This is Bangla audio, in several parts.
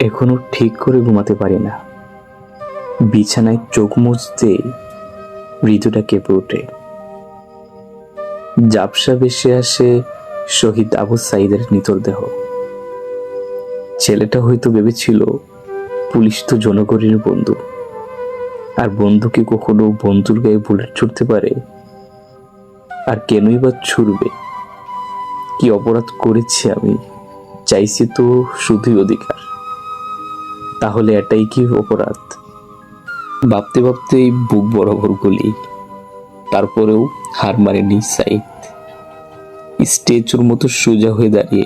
এখনও ঠিক করে ঘুমাতে পারি না। বিছানায় চোখ মুছতে হৃদয়টা কেঁপে ওঠে। জাপসা ভেসে আসে শহীদ আবু সাইদের নিতর দেহ। ছেলেটা হয়তো ভেবেছিল, পুলিশ তো জনগণের বন্ধু। আর বন্ধুকে কখনো বন্ধুর গায়ে বুলেট ছুটতে পারে? আর কেনই বা ছুড়বে? কি অপরাধ করেছি আমি? চাইছি তো শুধুই অধিকার। তাহলে এটাই কি অপরাধ? ভাবতে ভাবতেই বুক বরাবর গলি। তারপরেও হার মারেনি সাইদ। স্টেচুর মতো সোজা হয়ে দাঁড়িয়ে।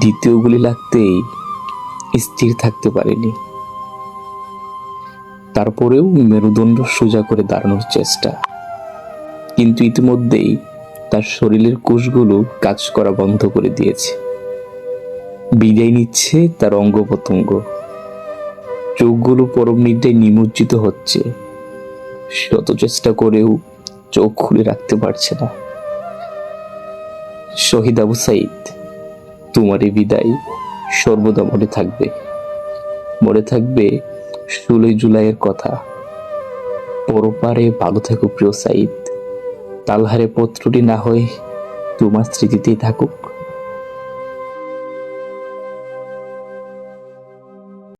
দ্বিতীয় গুলি লাগতেই স্থির থাকতে পারেনি। তারপরেও মেরুদণ্ড সোজা করে দাঁড়ানোর চেষ্টা। কিন্তু ইতিমধ্যেই তার শরীরের কোষগুলো কাজ করা বন্ধ করে দিয়েছে। বিদায় নিচ্ছে তার অঙ্গ প্রত্যঙ্গ। চোখগুলো পরম নিদ্রায় নিমজ্জিত হচ্ছে। শত চেষ্টা করেও চোখ খুলে রাখতে পারছে না। শহীদ আবু সাইদ, তোমার এই বিদায় সর্বদা মনে থাকবে। মনে থাকবে ষোলোই জুলাইয়ের কথা। পরপারে ভালো থাকুক প্রিয় সাইদ। তালহারে পত্রটি না হয় তোমার স্মৃতিতেই থাকুক।